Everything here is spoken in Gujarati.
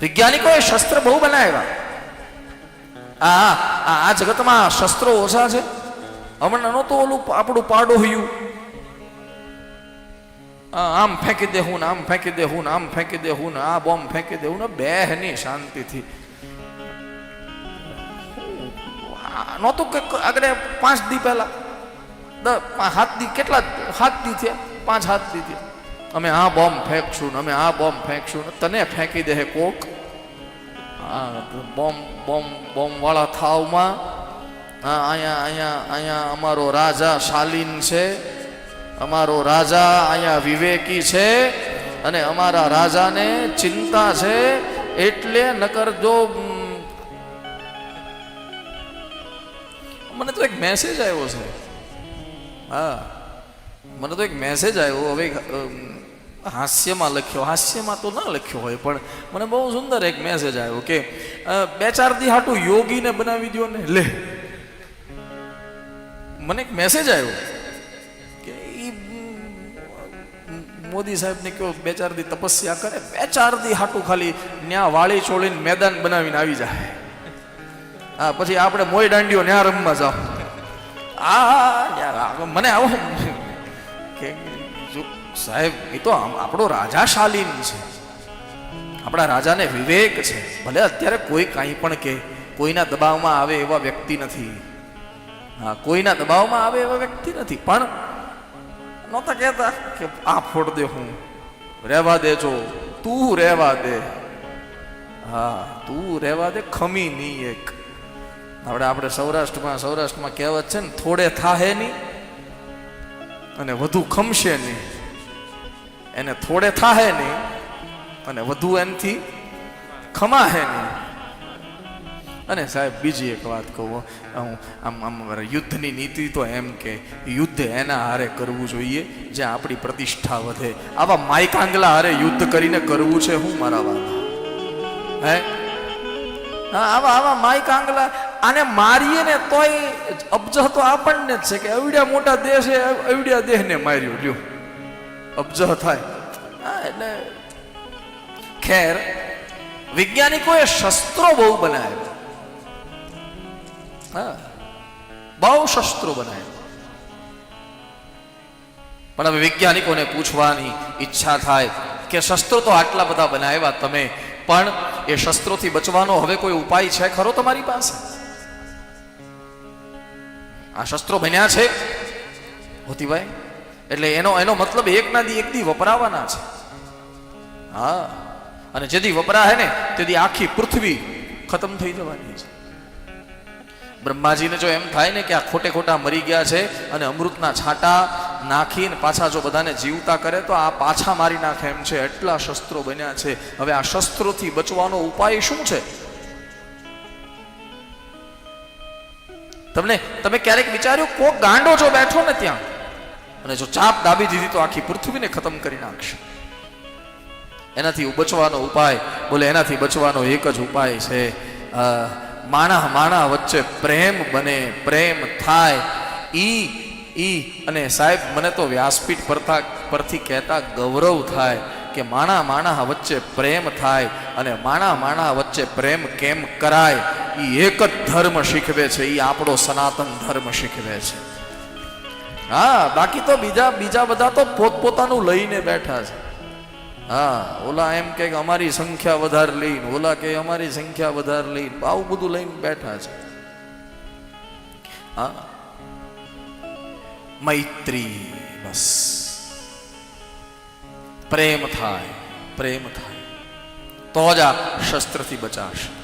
વૈજ્ઞાનિકોએ શસ્ત્ર બહુ બનાવ્યા. આ આ જગતમાં શસ્ત્રો ઓછા છે. હમણાં નહોતું ઓલું આપણું પાડો હયું આમ ફેંકી દેવું ને આમ ફેંકી દેવું ને આમ ફેંકી દેવું ને આ બોમ્બ ફેંકી દેવું ને બેહની શાંતિથી. નહોતું કે આગળ પાંચ દી પહેલા. સાત દી કેટલા સાત દી થયા? પાંચ સાત દી થયા. અમે આ બોમ્બ ફેંકશું ને અમે આ બોમ્બ ફેંકશું ને તને ફેંકી દે કોક. હા બોમ્બ બોમ્બ બોમ્બ વાળા થાવમાં, હા, અહીંયા અહીંયા અહીંયા અમારો રાજા શાલીન છે, અમારો રાજા અહીંયા વિવેકી છે, અને અમારા રાજાને ચિંતા છે, એટલે નકર જો મને તો એક મેસેજ આવ્યો છે. હા. મને તો એક મેસેજ આવ્યો, હવે હાસ્યમાં લખ્યો. હાસ્યમાં તો ના લખ્યો હોય, પણ મને બહુ સુંદર એક મેસેજ આવ્યો કે બે ચાર દી હાટું યોગીને બનાવી દો ને, લે. મને એક મેસેજ આવ્યો કે મોદી સાહેબને કહો બે ચાર દી તપસ્યા કરે, બે ચાર દી હાટું ખાલી ન્યા વાળી ચોળીને મેદાન બનાવીને આવી જાય. હા, પછી આપણે મોય દાંડીઓ ન્યા રમવા જાઓ. આ મને આવો. કે જો સાહેબ, એ તો આપણો રાજા શાલીન છે. આપણા રાજાને વિવેક છે. ભલે અત્યારે કોઈ કાંઈ પણ કે કોઈના દબાવમાં આવે એવા વ્યક્તિ નથી. હા, કોઈના દબાવમાં આવે એવા વ્યક્તિ નથી. પણ નહોતા કહેતા કે આ ફોડ દે હું. રહેવા દેજો તું રહેવા દે. હા, તું રહેવા દે ખમી નહીં એક. આપણે આપણે સૌરાષ્ટ્રમાં સૌરાષ્ટ્રમાં કહેવત છે ને, થોડે થાહે નહીં અને વધુ ખમશે નહીં. એને થોડે થાહે નહીં, અને વધુ એનથી ખમાહે નહીં. અને સાહેબ, બીજી એક વાત કહું, હું. આમ આમ યુદ્ધની નીતિ તો એમ કે યુદ્ધ એના હારે કરવું જોઈએ, જ્યાં આપણી પ્રતિષ્ઠા વધે. આવા માયકાંગલા હારે યુદ્ધ કરીને કરવું છે હું મારા વાત હે? હા, આવા આવા માયકાંગલા આને મારીએ ને તોય અબજહ તો આપણને જ છે કે અવડ્યા મોટા દેશે અવડ્યા દેહને માર્યું, લ્યો. અબજહ થાય. એટલે ખેર વૈજ્ઞાનિકોએ શસ્ત્રો બહુ બનાવ્યા. હા, બહુ શસ્ત્રો બનાવ્યા. પણ હવે વૈજ્ઞાનિકોને પૂછવાની ઈચ્છા થાય કે શસ્ત્રો તો આટલા બધા બનાવ્યા તમે, પણ એ શસ્ત્રોથી બચવાનો હવે કોઈ ઉપાય છે ખરો તમારી પાસે? આ શસ્ત્રો બન્યા છે? હોતીભાઈ એટલે એનો એનો મતલબ એક ના દી એક દી વપરાવાના છે. હા, અને જેથી વપરાય ને તેથી આખી પૃથ્વી ખતમ થઈ જવાની છે. બ્રહ્માજીને જો એમ થાય ને કે આ ખોટે ખોટા મરી ગયા છે અને અમૃતના છાંટા નાખીને પાછા જો બધાને જીવતા કરે, તો આ પાછા મારી નાખે એમ છે. એટલા શસ્ત્રો બન્યા છે. હવે આ શસ્ત્રોથી બચવાનો ઉપાય શું છે? તમને, તમે ક્યારેક વિચાર્યું કોક ગાંડો જો બેઠો ને ત્યાં? અને જો ચાપ દાબી દીધી તો આખી પૃથ્વીને ખતમ કરી નાખશે. એનાથી બચવાનો ઉપાય, બોલે એનાથી બચવાનો એક જ ઉપાય છે માણા માણા વચ્ચે પ્રેમ બને, પ્રેમ થાય. ઈ ઈ, અને સાહેબ, મને તો વ્યાસપીઠ પરથા, પરથી કહેતા ગૌરવ થાય કે માણા માણા વચ્ચે પ્રેમ થાય અને માણા માણા વચ્ચે પ્રેમ કેમ કરાય? ઈ એક જ ધર્મ શીખવે છે એ આપણો સનાતન ધર્મ શીખવે છે. હા, બાકી તો બીજા બીજા બધા તો પોતપોતાનું લઈને બેઠા છે. હા, ઓલા એમ કે અમારી સંખ્યા વધારે લઈને, ઓલા કે અમારી સંખ્યા વધારે લઈને, આવું બધું લઈને બેઠા છે. હા. મૈત્રી બસ. પ્રેમ થાય પ્રેમ થાય. તો જ આ શસ્ત્રથી બચાશે.